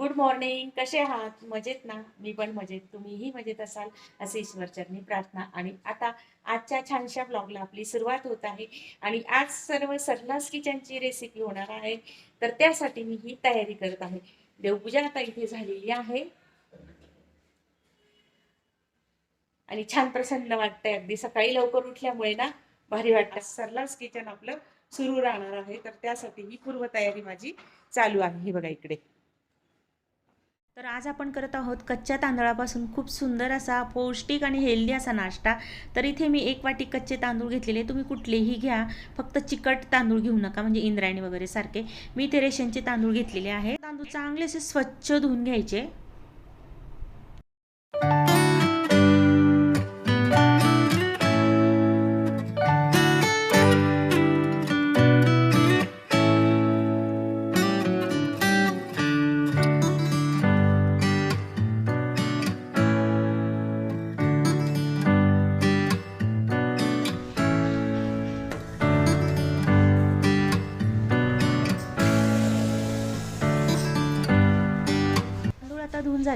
Good morning कसे आहात? मजेत ना? मी पण मजेत. तुम्हीही मजेत असाल असे ईश्वरचरणी प्रार्थना. आणि आता आजच्या छानशा ब्लॉगला आपली सुरुवात होत आहे. आणि आज सर्व सरलास किचनची रेसिपी होणार आहे. तर त्यासाठी मी ही तयारी करत आहे. देवपूजा आता इथे झालेली आहे. आणि छान प्रसन्न वाटतंय. अगदी सकाळी लवकर उठल्यामुळे ना भारी वाटतं. सरलास किचन आपलं सुरू राहणार आहे. तर त्यासाठी ही पूर्वतयारी माझी चालू आहे. हे बघा इकडे. तर आज आपण करत आहोत कच्च्या तांदळापासून खूप सुंदर असा पौष्टिक आणि हेल्दी असा नाश्ता. तर इथे मी एक वाटी कच्चे तांदूळ घेतलेले तुम्ही कुठलेही घ्या. फक्त चिकट तांदूळ घेऊ नका म्हणजे इंद्रायणी वगैरे सारखे. मी ते रेशनचे तांदूळ घेतलेले आहे तांदूळ चांगले असे स्वच्छ धुवून घ्यायचे.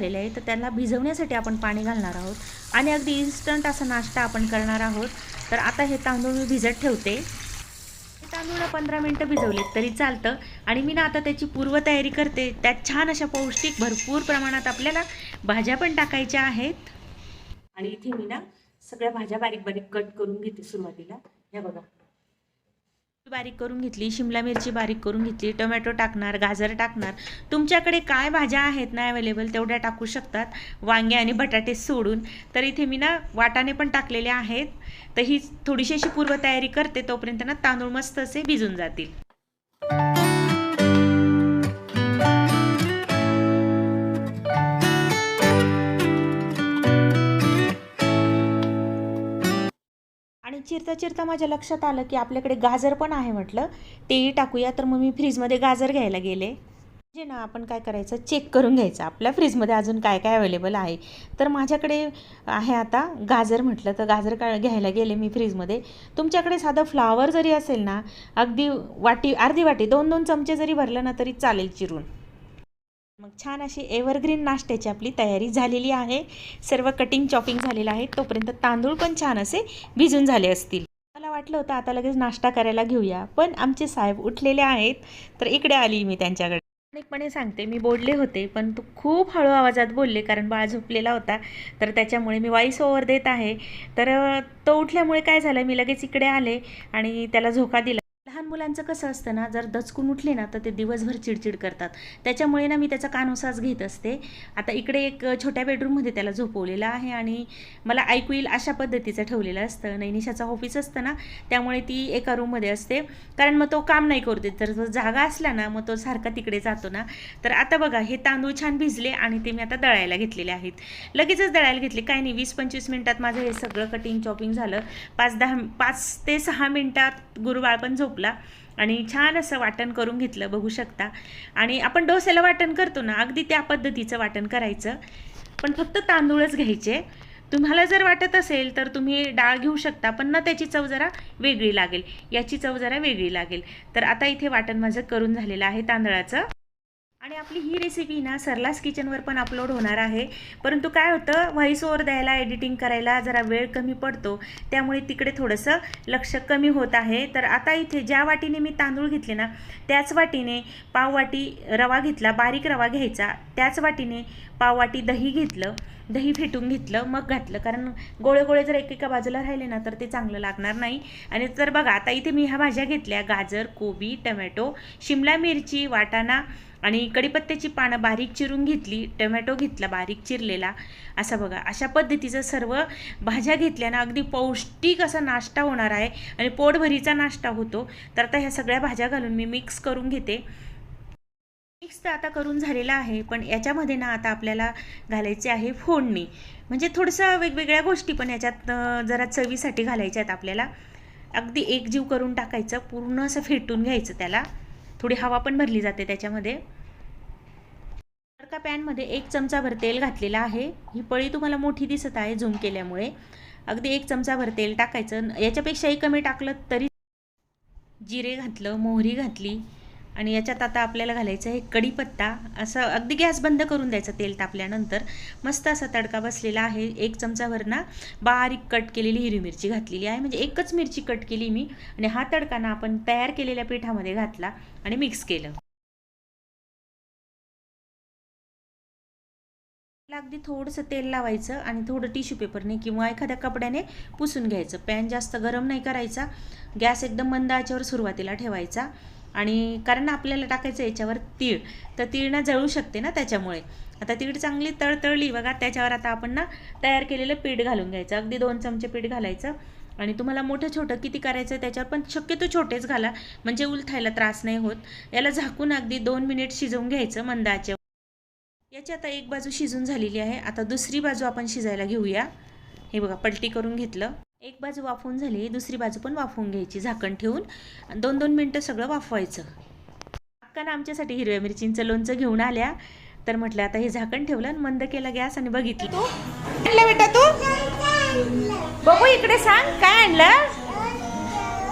झालेले आहे तर त्याला भिजवण्यासाठी आपण पाणी घालणार आहोत. आणि अगदी इन्स्टंट असा नाश्ता आपण करणार आहोत. तर आता हे तांदूळ मी भिजत ठेवते. हे तांदूळ पंधरा मिनटं भिजवलेत तरी चालतं. आणि मी ना आता त्याची पूर्वतयारी करते. त्यात छान अशा पौष्टिक भरपूर प्रमाणात आपल्याला भाज्या पण टाकायच्या आहेत. आणि इथे मी ना सगळ्या भाज्या बारीक बारीक कट करून घेते सुरुवातीला. या बघा. बारीक करून घेतली शिमला मिरची बारीक करून घेतली टोमॅटो टाकणार गाजर टाकणार. तुमच्याकडे काय भाज्या आहेत ना अवेलेबल तेवढ्या टाकू शकतात. वांगे आणि बटाटे सोडून. तर इथे मी ना वाटाणे पण टाकलेले आहेत. तर ही थोडीशी अशी पूर्वतयारी करते तोपर्यंत ना तांदूळ मस्त असे भिजून जातील. चिरता चिरता माझ्या लक्षात आलं की आपल्याकडे गाजर पण आहे म्हटलं. तेही टाकूया. तर मग मी फ्रीजमध्ये गाजर घ्यायला गेले. म्हणजे ना आपण काय करायचं? चेक करून घ्यायचं. आपल्या फ्रीजमध्ये अजून काय काय अवेलेबल आहे. तर माझ्याकडे आहे आता गाजर म्हटलं. तर गाजर का घ्यायला गेले मी फ्रीजमध्ये. तुमच्याकडे साधं फ्लावर जरी असेल ना अगदी वाटी अर्धी वाटी दोन दोन चमचे जरी भरलं ना तरी चालेल चिरून. मग छान अशी एव्हरग्रीन नाश्त्याची आपली तयारी झालेली आहे. सर्व कटिंग चॉपिंग झालेलं आहे. तोपर्यंत तांदूळ पण छान असे भिजून झाले असतील. मला वाटलं होतं आता लगेच नाश्ता करायला घेऊया. पण आमचे साहेब उठलेले आहेत. तर इकडे आली मी त्यांच्याकडे. प्रामाणिकपणे सांगते मी बोलले होते पण तू खूप हळू आवाजात बोलले कारण बाळ झोपलेला होता. तर त्याच्यामुळे मी वॉईस ओव्हर देत आहे. तर तो उठल्यामुळे काय झालं मी लगेच इकडे आले आणि त्याला झोका दिला. लहान मुलांचं कसं असतं ना जर दचकून उठले ना तर ते दिवसभर चिडचिड करतात. त्याच्यामुळे ना मी त्याचा कानोसाच घेत असते. आता इकडे एक छोट्या बेडरूममध्ये त्याला झोपवलेलं आहे आणि मला ऐकू येईल अशा पद्धतीचं ठेवलेलं असतं. नैनिशाचं ऑफिस असतं ना त्यामुळे ती एका रूममध्ये असते. कारण मग तो काम नाही करू देत तर तो जागा असला ना मग तो सारखा तिकडे जातो ना. तर आता बघा हे तांदूळ छान भिजले आणि ते मी आता दळायला घेतलेले आहेत. लगेचच दळायला घेतले. काय नाही वीस पंचवीस मिनटात माझं हे सगळं कटिंग चॉपिंग झालं. पाच दहा पाच ते सहा मिनटात गुरुबाळ पण झोपला आणि छान असं वाटण करून घेतलं बघू शकता. आणि आपण डोस्याला वाटण करतो ना अगदी त्या पद्धतीचं वाटण करायचं. पण फक्त तांदूळच घ्यायचे. तुम्हाला जर वाटत असेल तर तुम्ही डाळ घेऊ शकता पण ना त्याची चव जरा वेगळी लागेल. याची चव जरा वेगळी लागेल. तर आता इथे वाटण माझं करून झालेलं आहे तांदळाचं. आपली ही रेसिपी ना सरलास किचनवर पण अपलोड होणार आहे. परंतु काय होतं व्हॉईस ओवर द्यायला एडिटिंग करायला जरा वेळ कमी पडतो. त्यामुळे तिकडे थोडंसं लक्ष कमी होत आहे. तर आता इथे ज्या वाटीने मी तांदूळ घेतले ना त्याच वाटीने पाववाटी रवा घेतला बारीक रवा घ्यायचा. त्याच वाटीने पाववाटी दही घेतलं दही फेटून घेतलं मग घातलं. कारण गोळे गोळे जर एकेका बाजूला राहिले ना तर ते चांगलं लागणार नाही. आणि तर बघा आता इथे मी ह्या भाज्या घेतल्या. गाजर कोबी टमॅटो शिमला मिरची वाटाणा आणि कढीपत्त्याची पानं बारीक चिरून घेतली टोमॅटो घेतला बारीक चिरलेला असा बघा. अशा पद्धतीचं सर्व भाज्या घेतल्यानं अगदी पौष्टिक असा नाश्ता होणार आहे आणि पोटभरीचा नाश्ता होतो. तर आता ह्या सगळ्या भाज्या घालून मी मिक्स करून घेते. मिक्स तर आता करून झालेला आहे पण याच्यामध्ये ना आता आपल्याला घालायचे आहे फोडणी. म्हणजे थोडंसं वेगवेगळ्या गोष्टी पण याच्यात जरा चवीसाठी घालायच्या आहेत आपल्याला. अगदी एकजीव करून टाकायचं पूर्ण असं फेटून घ्यायचं त्याला. थोडी हवा पण भरली जाते त्याच्यामध्ये. तर पॅनमध्ये एक चमचाभर तेल घातलेलं आहे. ही पळी तुम्हाला मोठी दिसत आहे झूम केल्यामुळे. अगदी एक चमचाभर तेल टाकायचं याच्यापेक्षाही कमी टाकलं तरी जिरे घातलं मोहरी घातली आणि याच्यात आता आपल्याला घालायचं आहे कढीपत्ता. असं अगदी गॅस बंद करून द्यायचं तेल तापल्यानंतर. मस्त असा तडका बसलेला आहे. एक चमचाभर ना बारीक कट केलेली हिरवी मिरची घातलेली आहे. म्हणजे एकच मिरची कट केली मी आणि हा तडका ना आपण तयार केलेल्या पिठामध्ये घातला आणि मिक्स केलं. त्याला अगदी थोडंसं तेल लावायचं आणि थोडं टिश्यू पेपरने किंवा एखाद्या कपड्याने पुसून घ्यायचं. पॅन जास्त गरम नाही करायचा. गॅस एकदम मंद याच्यावर सुरुवातीला ठेवायचा. आणि कारण आपल्याला टाकायचं याच्यावर तीळ. तर तीळ ना जळू शकते ना त्याच्यामुळे. आता तीळ चांगली तळतळली बघा त्याच्यावर आता आपण ना तयार केलेलं पीठ घालून घ्यायचं. अगदी दोन चमचे पीठ घालायचं. आणि तुम्हाला मोठं छोटं किती करायचं त्याच्यावर पण शक्यतो छोटेच घाला. म्हणजे उलथायला त्रास नाही होत. याला झाकून अगदी दोन मिनिट शिजवून घ्यायचं मंदाच्या याची आता एक बाजू शिजून झालेली आहे. आता दुसरी बाजू आपण शिजायला घेऊया. हे बघा पलटी करून घेतलं. एक बाजू वाफवून झाली दुसरी बाजू पण वाफवून घ्यायची झाकण ठेवून. दोन दोन मिनटं सगळं वाफवायचं. अक्कानं आमच्यासाठी हिरव्या मिरचींचं लोणचं घेऊन आल्या. तर म्हटलं आता हे झाकण ठेवलं आणि मंद केला गॅस आणि बघितलं. तू आणलं बेटा तू? बघू इकडे सांग काय आणलं?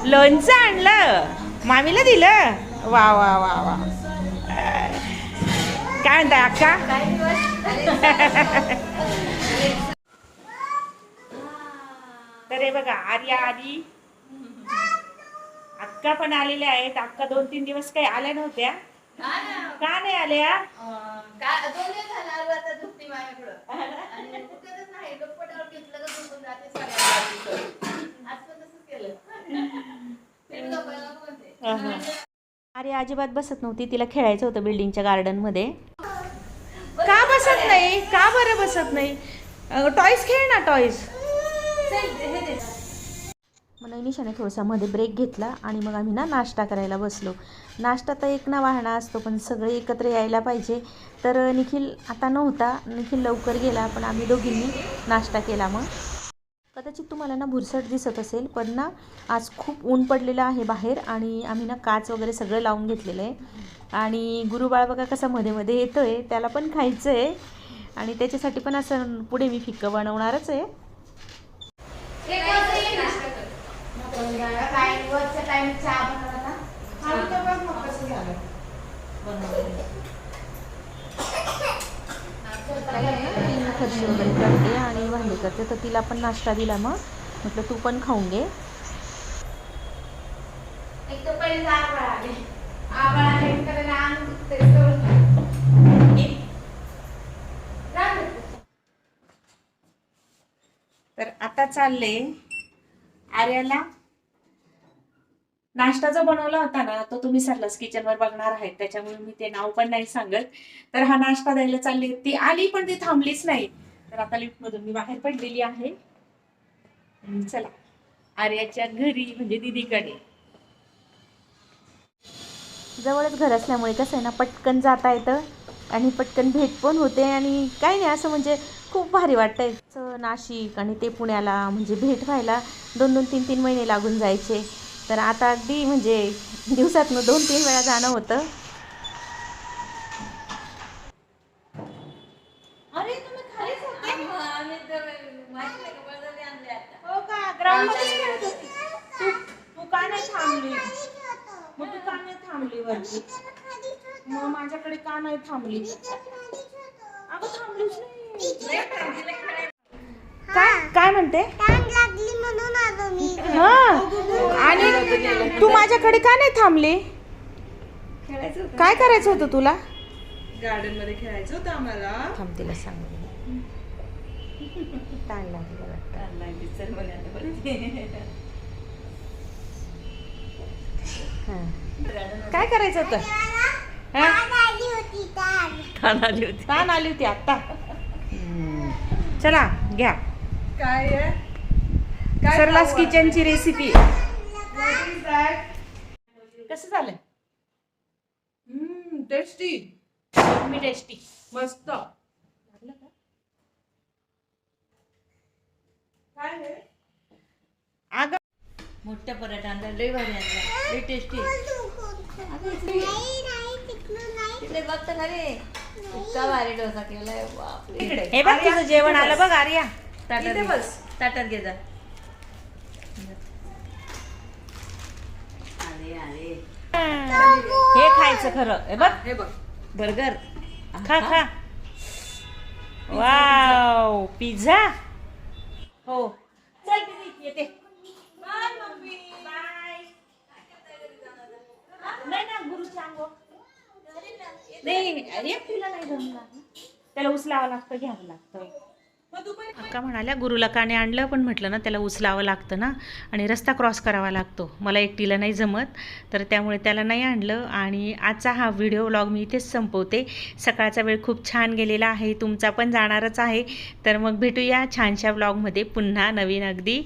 लोणचं आणलं. मामीला दिलं. वा वा वा वा. काय म्हणताय अक्का तर हे बघा आर्या आली अक्का पण आलेल्या आहेत. अक्का दोन तीन दिवस काही आल्या नव्हत्या. का नाही आल्या? अरे आर्या अजिबात बसत नव्हती. तिला खेळायचं होतं बिल्डिंगच्या गार्डनमध्ये. नाही. का बरं बसत नाही? टॉईस खेळ ना टॉईस चल, हे दे. मग नैनिशाने थोडासा मध्ये ब्रेक घेतला आणि मग आम्ही ना नाश्ता करायला बसलो. नाश्ता तर एक ना वाहना असतो पण सगळे एकत्र यायला पाहिजे. तर निखिल आता नव्हता. निखिल लवकर गेला पण आम्ही दोघींनी नाश्ता केला मग. कदाचित तुम्हाला ना भुरसट दिसत असेल पण ना आज खूप ऊन पडलेलं आहे बाहेर आणि आम्ही ना काच वगैरे सगळं लावून घेतलेलं आहे. आणि गुरुबाळ बघा कसा मध्ये मध्ये येतो आहे त्याला पण खायचं आहे आणि त्याच्यासाठी पण असं पुढे मी फिक्कं बनवणारच आहे. एक वगैरे करते आणि भांडी करते. तर तिला पण नाश्ता दिला मग. म्हटलं तू पण खाऊन घे. एक तर पहिले इकडे रान दुखतंय सगळं. रान दुखतंय. तर आता चालले. आर्याला नाश्ता जो बनवला होता ना तो तुम्ही सरलास किचनवर बघणार आहेत. त्याच्यामुळे मी ते नाव पण नाही सांगत. तर हा नाश्ता द्यायला चालली ती आली पण ती थांबलीच नाही. तर आता लिफ्ट मधून मी बाहेर पडलेली आहे. चला. आर्याच्या घरी म्हणजे दिदीकडे. जवळच घर असल्यामुळे कसं आहे ना पटकन जाता येतं. आणि पटकन भेट पण होते. आणि काही नाही असं म्हणजे खूप भारी वाटतंय. नाशिक आणि ते पुण्याला म्हणजे भेट व्हायला दोन दोन तीन तीन महिने लागून जायचे. तर आता अगदी म्हणजे दिवसातनं दोन तीन वेळा जाणं होतं. हा, आम्ही तर माहिती नाही का, बळजबरी आणले आता. हो का? ग्राउंडमध्ये खेळत होती. तू तू का नाही थांबली? मग तू का नाही थांबली वरती? मग माझ्याकडे का नाही थांबली? अगं थांबलीच नाही. काय काय म्हणते? लागली म्हणून आलो मी हा. आणि तू माझ्याकडे का नाही थांबली? काय करायचं होतं तुला? गार्डनमध्ये खेळायचं होतं आम्हाला. थांब तिला सांग. ताण लागली वाटतं. हा. काय करायचं होतं? हा? आली होती तर ताण आली होती आत्ता. चला घ्या. काय आहे? काय सरलास किचनची रेसिपी? कसं झालं? हम्म टेस्टी मी टेस्टी मस्त. काय आहे? अगं मोठ्या पराठा आणला लय भारी आणला. लय टेस्टी नाही नाही तिकडून नाही. तिकडे बघता रे. इतका भारी डोसा केलाय बापरे. इकडे. हे बघ तुझं जेवण आलं बघ आर्या. ताटात इथे घे. बस. ताटात घे जा. अरे अरे हे खायचं खरं. हे बघ. हे बघ. बर्गर. खा खा. वाव. पिझ्झा. हो. चल दीदी येते. नाही ना गुरुच्या अंगो नाही अरे तुला नाही जमणार ना. त्याला उचलावं लागतं घ्यावं लागतं. अक्का म्हणाल्या गुरुला काने आणलं पण म्हटलं ना त्याला उचलावं लागतं ना. आणि रस्ता क्रॉस करावा लागतो. मला एकटीला नाही जमत तर त्यामुळे त्याला नाही आणलं. आणि आजचा हा व्हिडिओ व्लॉग मी इथेच संपवते. सकाळचा वेळ खूप छान गेलेला आहे. तुमचा पण जाणारच आहे. तर मग भेटूया छानशा व्लॉगमध्ये पुन्हा नवीन अगदी.